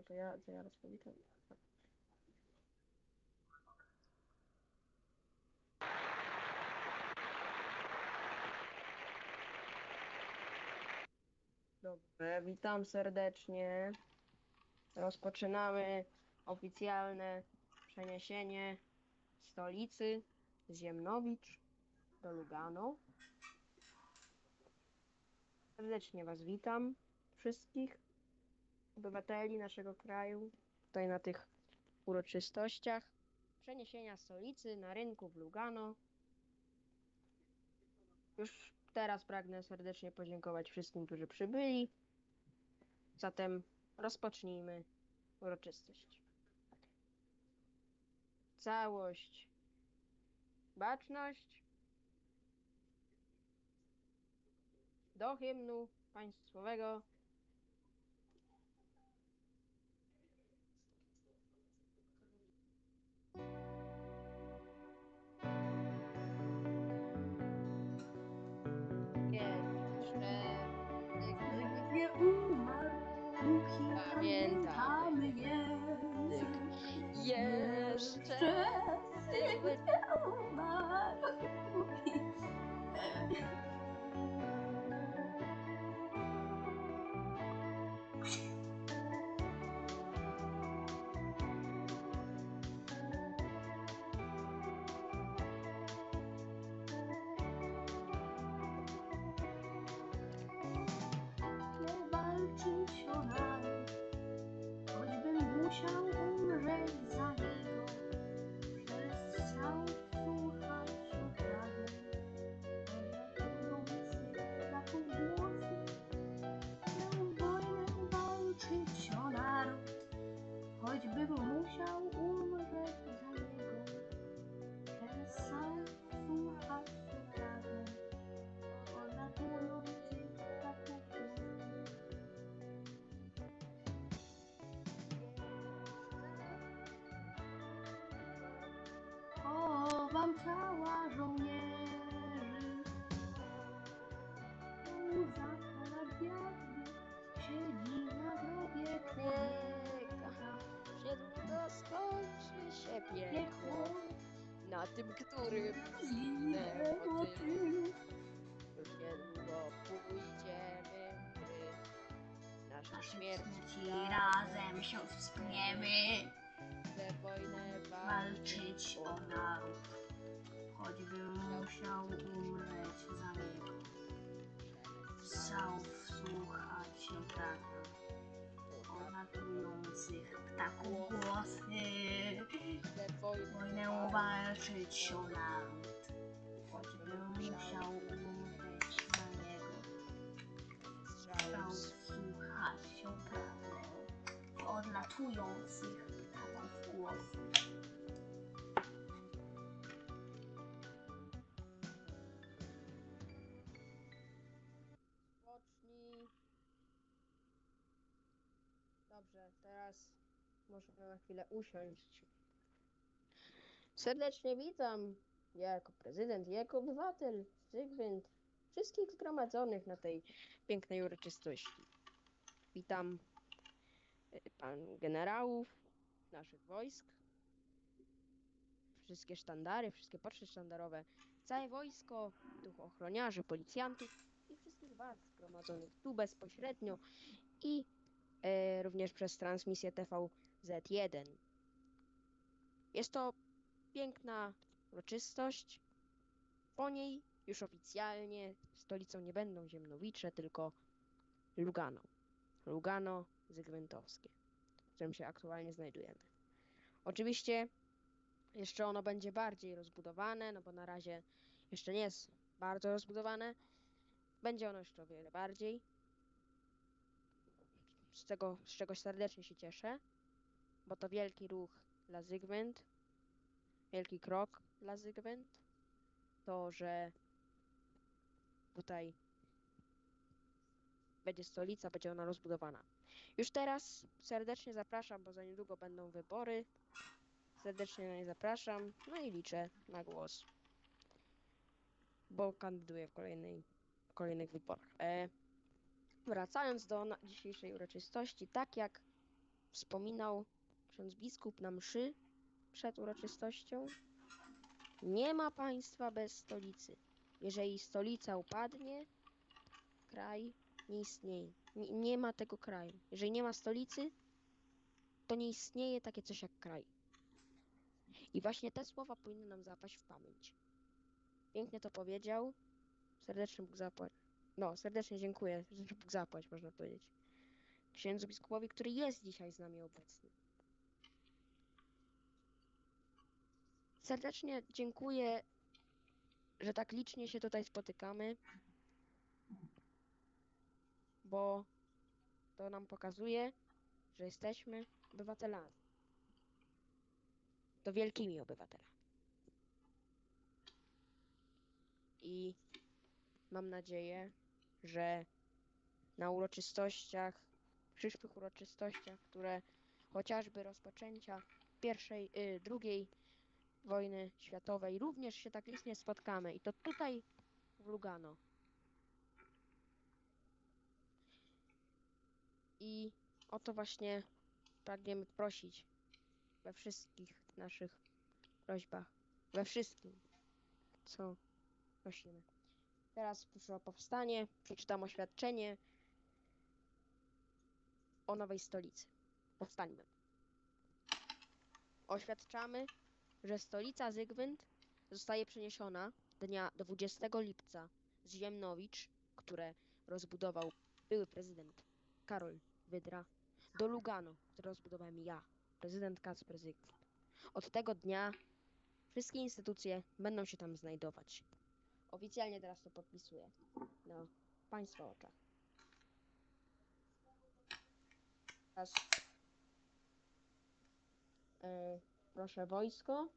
No to ja, to ja rozpowitam. Dobrze, witam serdecznie. Rozpoczynamy oficjalne przeniesienie stolicy Ziemnowicz do Lugano. Serdecznie Was witam wszystkich obywateli naszego kraju tutaj na tych uroczystościach przeniesienia stolicy na rynku w Lugano. Już teraz pragnę serdecznie podziękować wszystkim, którzy przybyli. Zatem rozpocznijmy uroczystość. Całość, baczność do hymnu państwowego. Nie umarł, walczyć o naród, choćbym musiał umrzeć piekło, na tym, którym Zginę o ty. już niedługo pójdziemy gry. Nasze śmierci razem się wspniemy, tę wojnę walczyć o naród, choćbym musiał umrzeć za niego. Chciał wsłuchać się pragnę ptaków głosy. Wojnę walczyć o naród, choćbym musiał umrzeć na niego. Chciał wsłuchać się pragnę odlatujących ptaków. Pocznij. Dobrze, teraz możemy na chwilę usiąść. Serdecznie witam ja jako prezydent jako obywatel Zygwynt wszystkich zgromadzonych na tej pięknej uroczystości. Witam y, pan generałów naszych wojsk, wszystkie sztandary, wszystkie poczty sztandarowe, całe wojsko, duchochroniarzy, policjantów i wszystkich Was zgromadzonych tu bezpośrednio i e, również przez transmisję TVZ1. Jest to piękna uroczystość. Po niej już oficjalnie stolicą nie będą Ziemnowicze, tylko Lugano. Lugano Zygwętowskie, w którym się aktualnie znajdujemy. Oczywiście jeszcze ono będzie bardziej rozbudowane, no bo na razie jeszcze nie jest bardzo rozbudowane. Będzie ono jeszcze o wiele bardziej. Z, tego, z czego serdecznie się cieszę, bo to wielki ruch dla Zygmunt, wielki krok dla Zygmunt. To, że tutaj będzie stolica, będzie ona rozbudowana. Już teraz serdecznie zapraszam, bo za niedługo będą wybory. Serdecznie na nie zapraszam, no i liczę na głos, bo kandyduję w kolejnej w kolejnych wyborach. E, wracając do dzisiejszej uroczystości, tak jak wspominał ksiądz biskup na mszy przed uroczystością, nie ma państwa bez stolicy. Jeżeli stolica upadnie, kraj nie istnieje. Nie, nie ma tego kraju. Jeżeli nie ma stolicy, to nie istnieje takie coś jak kraj. I właśnie te słowa powinny nam zapaść w pamięć. Pięknie to powiedział. Serdecznie Bóg zapłać. No, serdecznie dziękuję. Bóg zapłać, można powiedzieć. Księdzu biskupowi, który jest dzisiaj z nami obecny. Serdecznie dziękuję, że tak licznie się tutaj spotykamy, bo to nam pokazuje, że jesteśmy obywatelami. To wielkimi obywatelami. I mam nadzieję, że na uroczystościach, przyszłych uroczystościach, które chociażby rozpoczęcia pierwszej, y, drugiej wojny światowej również się tak licznie spotkamy. I to tutaj w Lugano. I o to właśnie pragniemy prosić we wszystkich naszych prośbach, we wszystkim, co prosimy. Teraz proszę o powstanie, przeczytam oświadczenie o nowej stolicy. Powstańmy. Oświadczamy, że stolica Zygwynt zostaje przeniesiona dnia 20 lipca z Ziemnowicz, które rozbudował były prezydent Karol Wydra, do Lugano, które rozbudowałem ja, prezydent Kacper Zygmunt. Od tego dnia wszystkie instytucje będą się tam znajdować. Oficjalnie teraz to podpisuję na Państwa oczach. Teraz e, proszę wojsko,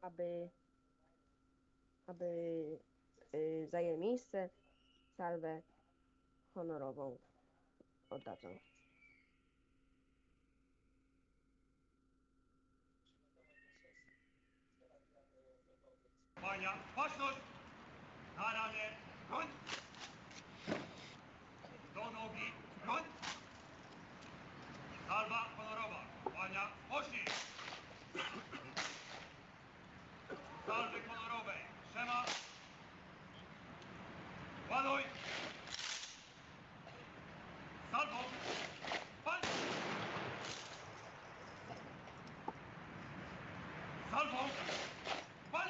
aby aby y, miejsce, salwę honorową oddadzą. Pania, baczność! Na ramię, broń! Do nogi, Pania, poszli! Salwy honorowej. Szema! Ładuj! Salwą! Pal! Salwą! Pal!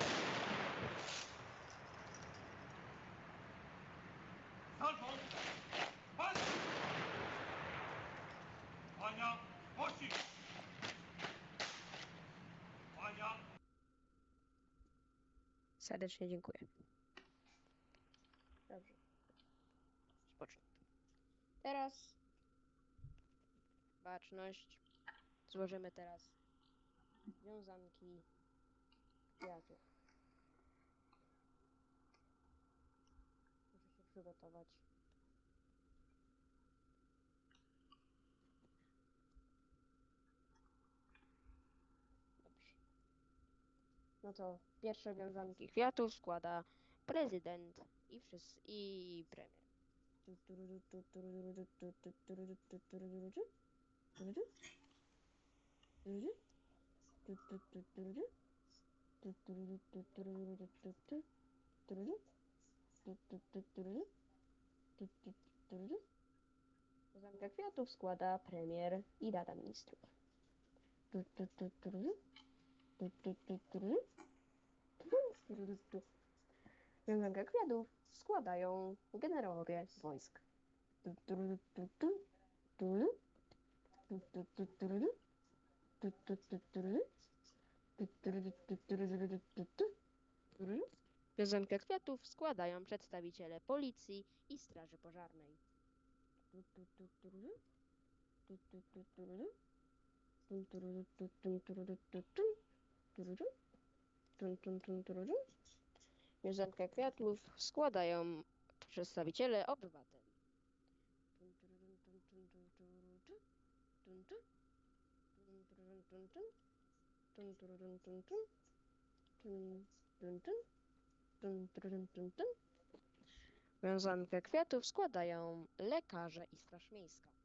Salwą! Pal! Pania, pościg! Pania, Serdecznie dziękuję. Dobrze. Spocznij. Teraz baczność. Złożymy teraz wiązanki kwiatów. Muszę się przygotować. No to pierwsze wiązanki kwiatów składa prezydent i wszyscy i premier. Wiązankę kwiatów składa premier i Rada Ministrów. Wiązankę kwiatów składają generałowie wojsk. Wiązankę kwiatów składają przedstawiciele policji i straży pożarnej. Wiązankę kwiatów składają przedstawiciele obywateli. Wiązankę kwiatów składają lekarze i straż miejska.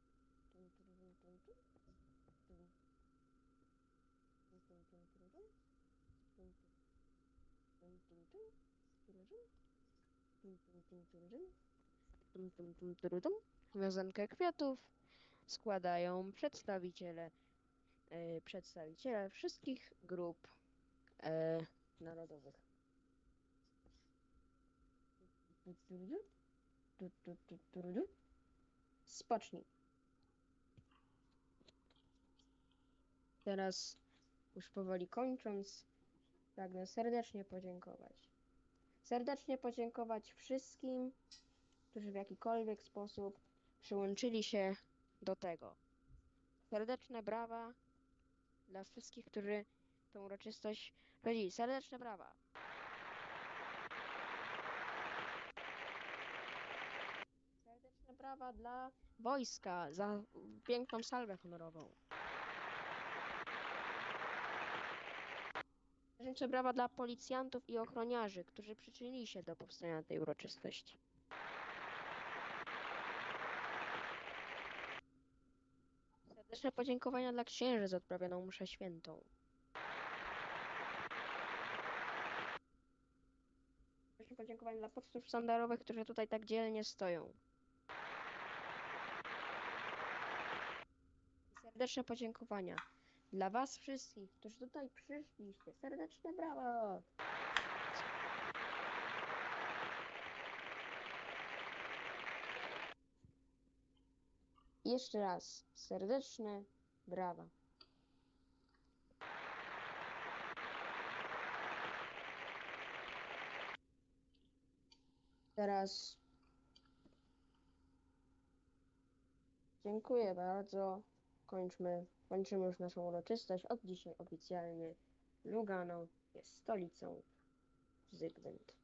Wiązankę kwiatów składają przedstawiciele, e, przedstawiciele wszystkich grup e, narodowych. Spocznij. Teraz już powoli kończąc, pragnę serdecznie podziękować. Serdecznie podziękować wszystkim, którzy w jakikolwiek sposób przyłączyli się do tego. Serdeczne brawa dla wszystkich, którzy tę uroczystość prowadzili. Serdeczne brawa. Serdeczne brawa dla wojska za piękną salwę honorową. Serdeczne brawa dla policjantów i ochroniarzy, którzy przyczynili się do powstania tej uroczystości. Serdeczne podziękowania dla księży za odprawioną mszę świętą. Serdeczne podziękowania dla pocztów sztandarowych, którzy tutaj tak dzielnie stoją. Serdeczne podziękowania dla was wszystkich, którzy tutaj przyszliście. Serdeczne brawa! Jeszcze raz serdeczne brawa. Teraz dziękuję bardzo. Kończmy, kończymy już naszą uroczystość. Od dzisiaj oficjalnie Lugano jest stolicą Zygmunt.